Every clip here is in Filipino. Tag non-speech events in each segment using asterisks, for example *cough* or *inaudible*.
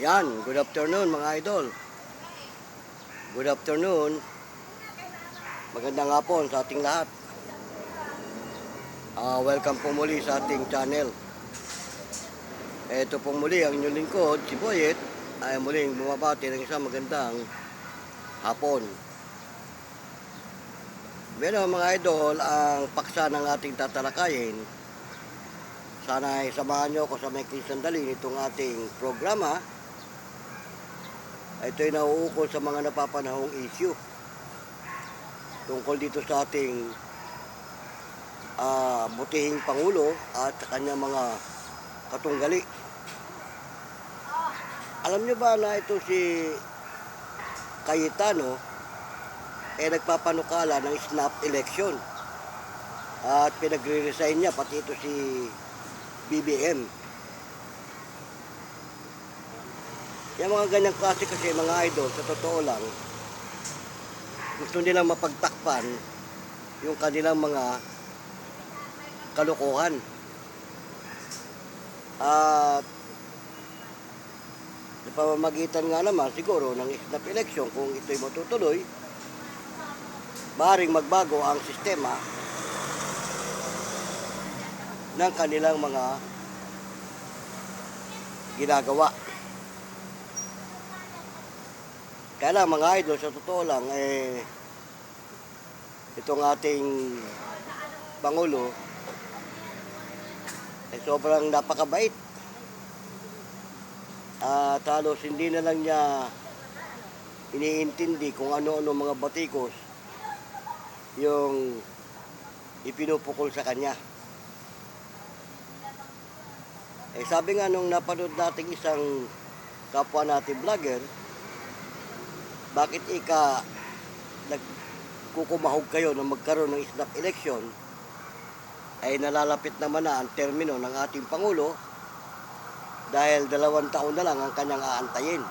Yan, good afternoon mga idol. Good afternoon. Magandang hapon sa ating lahat. Ah, welcome po muli sa ating channel. Ito pong muli ang inyong lingkod, si Boyet, ay muling bumabati ng isang magandang hapon. Bueno mga idol, ang paksa ng ating tatalakayin, sana ay samahan nyo ako sa may sandali nitong ating programa. Ito ay nauukol sa mga napapanahong issue tungkol dito sa ating ah, butihing Pangulo at kanyang mga katunggali. Alam nyo ba na ito si Cayetano eh nagpapanukala ng snap election at pinagre-resign niya pati ito si BBM. Yung mga ganyang klase kasi mga idol, sa totoo lang, gusto nilang mapagtakpan yung kanilang mga kalokohan. At sa pamamagitan nga naman siguro ng snap election kung ito'y matutuloy, maaaring magbago ang sistema ng kanilang mga ginagawa. Kaya lang mga idol, sa totoo lang, eh, itong ating Pangulo, eh, sobrang napakabait. At halos hindi na lang niya iniintindi kung ano-ano mga batikos yung ipinupukol sa kanya. Eh sabi nga nung napanood nating isang kapwa natin vlogger, bakit ika nagkukumahog kayo na magkaroon ng snap election ay nalalapit naman na ang termino ng ating Pangulo dahil dalawang taon na lang ang kanyang aantayin.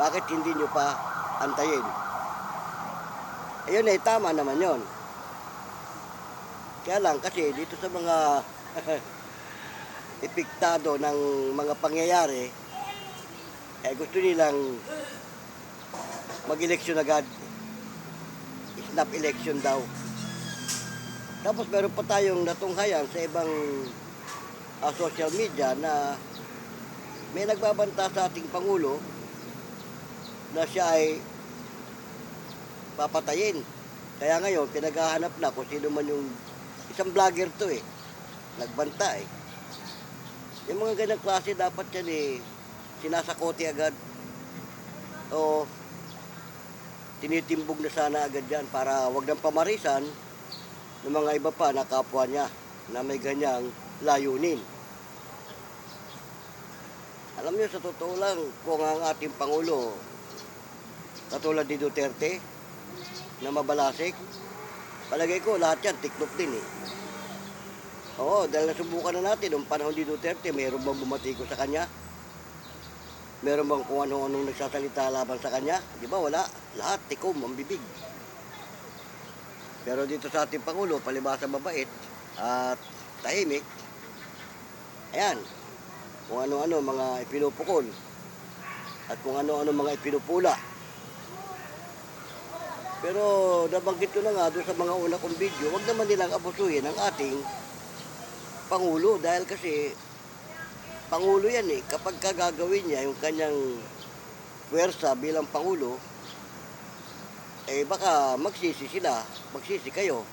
Bakit hindi nyo pa antayin? Ayun eh, tama naman yon. Kaya lang kasi dito sa mga *laughs* epiktado ng mga pangyayari, eh gusto nilang mag-eleksyon agad. Snap election daw. Tapos meron pa tayong natunghayan sa ibang ah, social media na may nagbabanta sa ating Pangulo na siya ay papatayin. Kaya ngayon, pinaghahanap na kung sino man yung isang vlogger to eh. Nagbanta eh. Yung mga ganyang klase dapat yan eh, sinasakote agad. O tinitimbog na sana agad yan para wag nang pamarisan ng mga iba pa na kapwa niya na may ganyang layunin. Alam niyo, sa totoo lang, kung ang ating Pangulo, katulad ni Duterte, na mabalasik, palagay ko lahat yan, tiklop din eh. Oo, dahil nasubukan na natin, nung panahon ni Duterte, mayroon bang bumatiko sa kanya? Meron bang kung ano-anong nagsasalita laban sa kanya? Di ba, wala. Lahat, tikom, ang bibig. Pero dito sa ating Pangulo, palibasa mabait at tahimik, ayan, kung ano-ano mga ipinupukol at kung ano-ano mga ipinupula. Pero nabanggit ko na nga doon sa mga una kong video, wag naman nilang abusuhin ang ating Pangulo dahil kasi Pangulo yan eh. Kapag kagagawin niya yung kanyang puwersa bilang Pangulo, eh baka magsisi sila, magsisi kayo.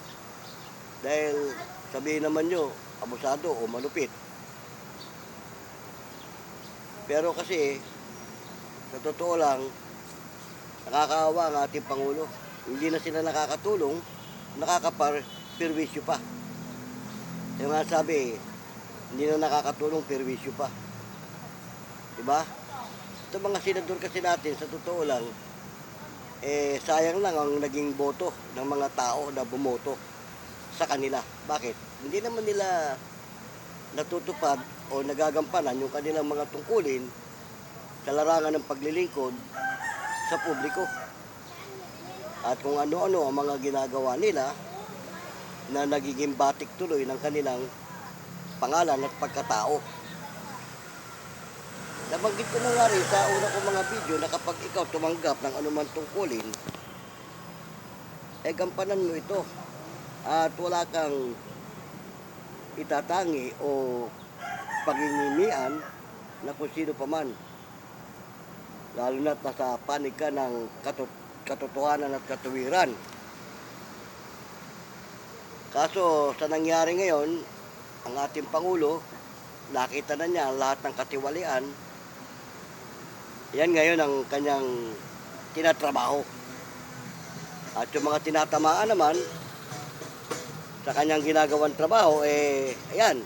Dahil sabihin naman nyo, abusado o malupit. Pero kasi, sa totoo lang, nakakaawa ang ating Pangulo. Hindi na sila nakakatulong, nakakapar-perwisyo pa. Yung nga sabi, hindi na nakakatulong, perwisyo pa. Diba? Ito mga senador kasi natin, sa totoo lang, eh, sayang lang ang naging boto ng mga tao na bumoto sa kanila. Bakit? Hindi naman nila natutupad o nagagampanan yung kanilang mga tungkulin sa larangan ng paglilingkod sa publiko. At kung ano-ano ang mga ginagawa nila na nagiging batik tuloy ng kanilang pangalan at pagkatao. nabanggit ko na nga rin sa una ko mga video na kapag ikaw tumanggap ng anuman tungkulin, eh gampanan mo ito. At wala kang itatangi o pagingimian na kung sino pa man. Lalo na't nasa panig ka ng katut katotohanan at katuwiran. Kaso sa nangyari ngayon, ang ating Pangulo, nakita na niya lahat ng katiwalian. Yan ngayon ang kanyang tinatrabaho. At yung mga tinatamaan naman, sa kanyang ginagawang trabaho, eh, ayan,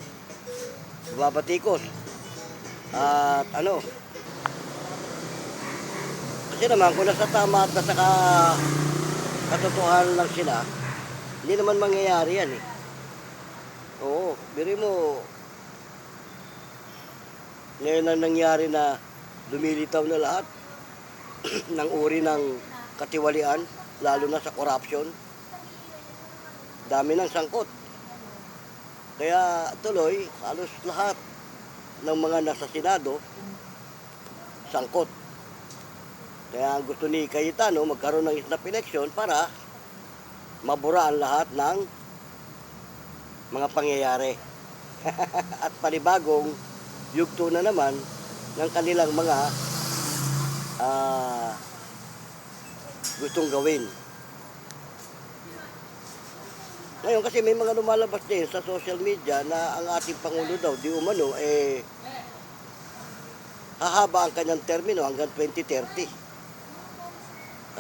bumabatikos. At ano, kasi naman kung nasa tama at nasa ka, katotohanan lang sila, hindi naman mangyayari yan eh. Oo, biri mo, ngayon ang nangyari na lumilitaw na lahat *clears throat* ng uri ng katiwalian, lalo na sa corruption. Dami ng sangkot. Kaya tuloy, halos lahat ng mga nasa Senado, sangkot. Kaya ang gusto ni Cayetano magkaroon ng snap election para mabura ang lahat ng mga pangyayari. *laughs* At panibagong yugto na naman ng kanilang mga ah, gustong gawin. Ngayon kasi may mga lumalabas din sa social media na ang ating Pangulo daw di umano eh hahaba ang kanyang termino hanggang 2030.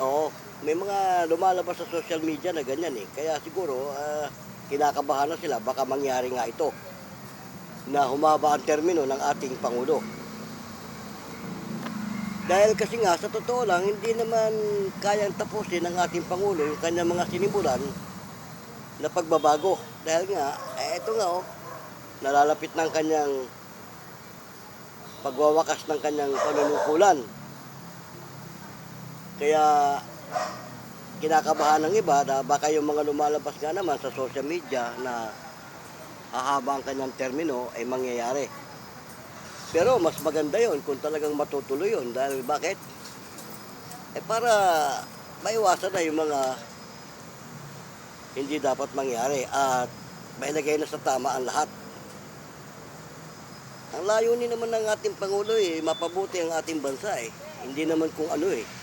Oo, may mga lumalabas sa social media na ganyan eh. Kaya siguro ah, kinakabahan na sila baka mangyari nga ito na humaba ang termino ng ating Pangulo. Dahil kasi nga, sa totoo lang, hindi naman kayang tapusin ng ating Pangulo yung kanyang mga sinimulan na pagbabago. Dahil nga, eh, ito nga oh, nalalapit ng kanyang pagwawakas ng kanyang panunukulan. Kaya, kinakabahan ng iba na baka yung mga lumalabas nga naman sa social media na hahaba ang kanyang termino ay mangyayari. Pero mas maganda yon kung talagang matutuloy yon dahil bakit? Eh para maiwasan na yung mga hindi dapat mangyari at mailagay na sa tama ang lahat. Ang layunin naman ng ating Pangulo eh, mapabuti ang ating bansa eh. Hindi naman kung ano eh.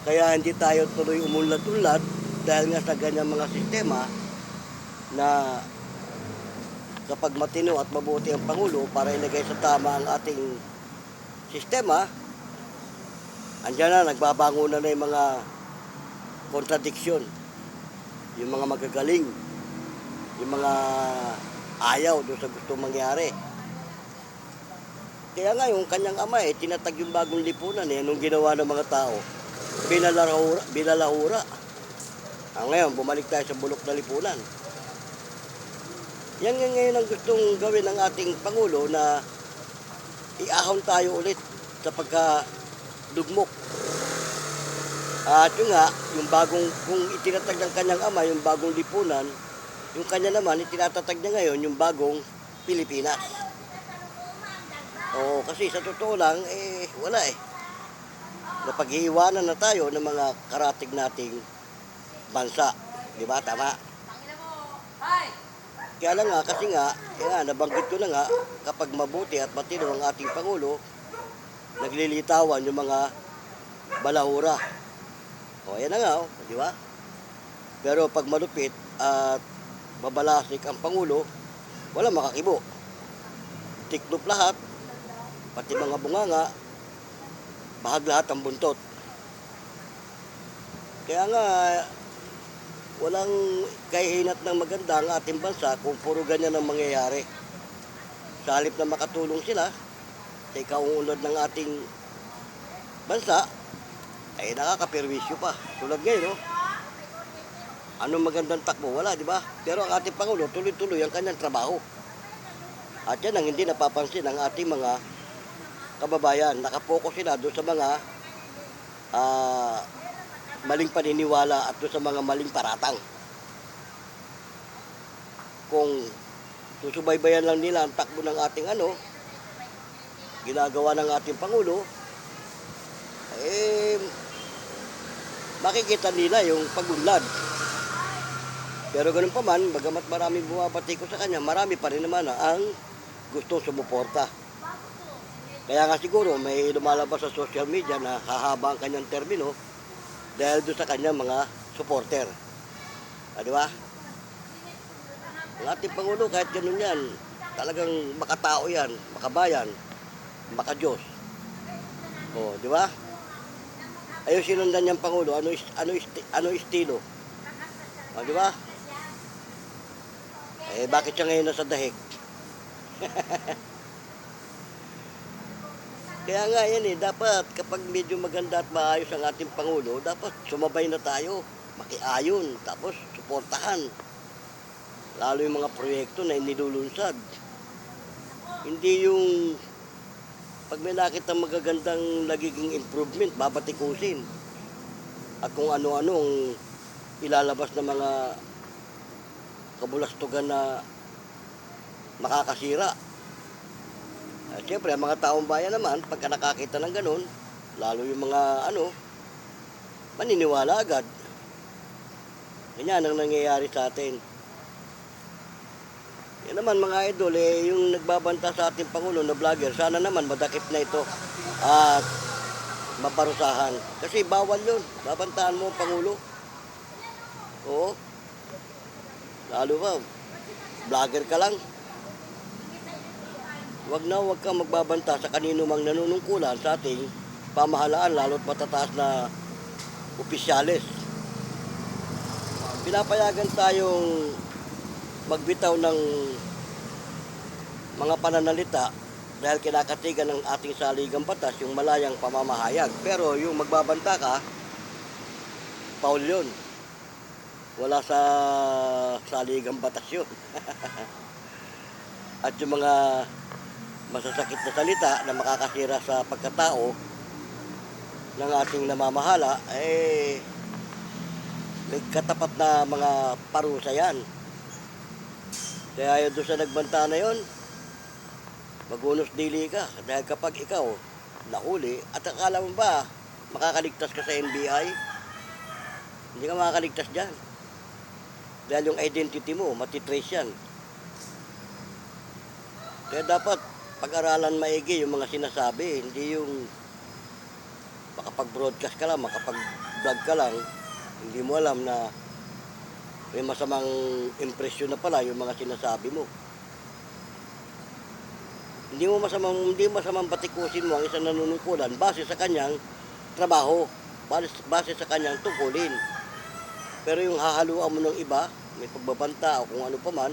Kaya hindi tayo tuloy umunlad-unlad dahil nga sa ganyan mga sistema na kapag matino at mabuti ang Pangulo para ilagay sa tama ang ating sistema, andyan na, nagbabango na na yung mga kontradiksyon, yung mga magagaling, yung mga ayaw doon sa gusto mangyari. Kaya nga yung kanyang ama eh, tinatag yung bagong lipunan eh, nung ginawa ng mga tao, binalahura. binalahura. Ah, ngayon, bumalik tayo sa bulok na lipunan. Yan nga ngayon ang gustong gawin ng ating Pangulo na iahon tayo ulit sa pagkadugmok. At yun nga, yung bagong, kung itinatag ng kanyang ama, yung bagong lipunan, yung kanya naman, itinatatag niya ngayon yung bagong Pilipinas. Oo, kasi sa totoo lang, eh, wala eh. Napag-iiwanan na tayo ng mga karatig nating bansa. Di ba? Tama. Kaya lang nga, kasi nga, nga, nabanggit ko na nga, kapag mabuti at matino ang ating Pangulo, naglilitawan yung mga balahura. O, ayan na nga, oh, di ba? Pero pag malupit at babalasik ang Pangulo, wala makakibo. Tiklop lahat, pati mga bunganga, bahag lahat ang buntot. Kaya nga, walang kahihinat ng maganda ang ating bansa kung puro ganyan ang mangyayari. Sa halip na makatulong sila sa ikaungulad ng ating bansa, ay nakakapirwisyo pa. Tulad ngayon, no? Anong magandang takbo? Wala, di ba? Pero ang ating Pangulo, tuloy-tuloy ang kanyang trabaho. At yan ang hindi napapansin ng ating mga kababayan. Nakapokus sila doon sa mga ah, maling paniniwala at doon sa mga maling paratang. Kung susubaybayan lang nila ang takbo ng ating ano, ginagawa ng ating Pangulo, eh, makikita nila yung pagunlad. Pero ganun pa man, bagamat maraming bumabati ko sa kanya, marami pa rin naman ang gustong sumuporta. Kaya nga siguro may lumalabas sa social media na hahaba ang kanyang termino dahil doon sa kanyang mga supporter. Ah, di ba? Ang ating Pangulo, kahit ganun yan, talagang makatao yan, makabayan, makadiyos. O, di ba? Ayun sinundan niyang Pangulo, ano, ano, ano estilo? O, di ba? Eh, bakit siya ngayon nasa dahig? *laughs* Kaya nga yan eh, dapat kapag medyo maganda at maayos ang ating Pangulo, dapat sumabay na tayo, makiayon, tapos suportahan. Lalo yung mga proyekto na inilulunsad. Hindi yung pag may nakita magagandang nagiging improvement, babatikusin. At kung ano-anong ilalabas ng mga kabulastugan na makakasira. At siyempre, ang mga taong bayan naman, pagka nakakita ng ganun, lalo yung mga ano, maniniwala agad. Ganyan ang nangyayari sa atin. Yan naman mga idol, eh, yung nagbabanta sa ating Pangulo na vlogger, sana naman madakip na ito at maparusahan. Kasi bawal yun. Babantahan mo ang Pangulo. Oo. Lalo ka, vlogger ka lang. Huwag na huwag kang magbabanta sa kanino mang nanunungkulan sa ating pamahalaan, lalo't matataas na opisyalis. Pinapayagan tayong magbitaw ng mga pananalita dahil kinakatigan ng ating saligang batas yung malayang pamamahayag. Pero yung magbabanta ka, Paul yun. Wala sa saligang batas yun. *laughs* At yung mga masasakit na salita na makakasira sa pagkatao ng ating namamahala, eh, may na mga parusa yan. Kaya yun doon sa nagbanta na yon, magunos dili ka. Dahil kapag ikaw nahuli, at akala mo ba makakaligtas ka sa NBI? Hindi ka makakaligtas dyan. Dahil yung identity mo, matitrace yan. Kaya dapat pag-aralan maigi yung mga sinasabi, hindi yung makapag-broadcast ka lang, makapag-vlog ka lang, hindi mo alam na may masamang impresyon na pala yung mga sinasabi mo. Hindi mo masamang hindi masamang batikusin mo ang isang nanunungkulan base sa kanyang trabaho, base, base sa kanyang tungkulin. Pero yung hahaluan mo ng iba, may pagbabanta o kung ano pa man,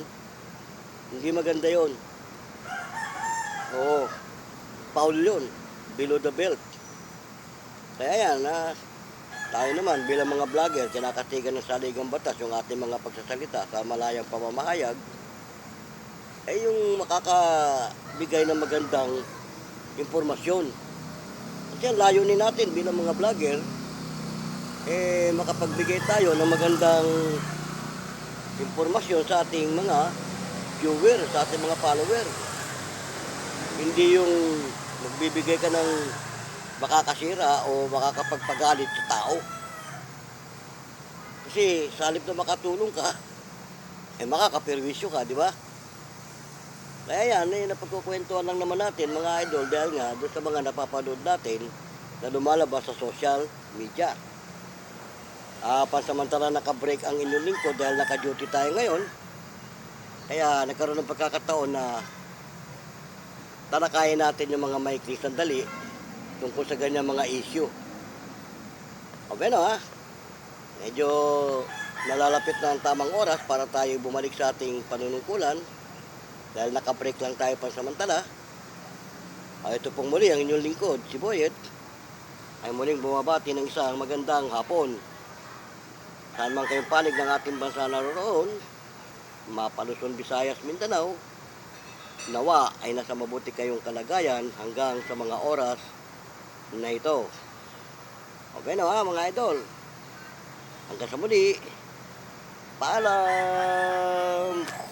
hindi maganda yon. Oo. Foul yun. Below the belt. Kaya yan, ah, tayo naman bilang mga vlogger, kinakatigan ng saligang batas yung ating mga pagsasalita sa malayang pamamahayag, ay yung makakabigay ng magandang impormasyon. Kasi ang layunin natin bilang mga vlogger, eh makapagbigay tayo ng magandang impormasyon sa ating mga viewer, sa ating mga follower. Hindi yung magbibigay ka ng makakasira o makakapagpagalit sa tao. Kasi sa halip na makatulong ka, eh makakaperwisyo ka, di ba? Kaya yan, eh, napagkukwentuhan lang naman natin mga idol dahil nga doon sa mga napapanood natin na lumalabas sa social media. Ah, pansamantala naka-break ang inyong lingkod dahil naka-duty tayo ngayon. Kaya nagkaroon ng pagkakataon na talakayin natin yung mga maikling sandali tungkol sa ganyan mga issue. O bueno ha, medyo nalalapit na ang tamang oras para tayo bumalik sa ating panunungkulan dahil naka-break lang tayo pansamantala. Ah, ito pong muli ang inyong lingkod, si Boyet, ay muling bumabati ng isang magandang hapon. Saan man kayong panig ng ating bansa naroon, Mapaluson, Visayas, Mindanao, nawa ay nasa mabuti kayong kalagayan hanggang sa mga oras na ito. Okay na mga idol. Hanggang sa muli. Paalam!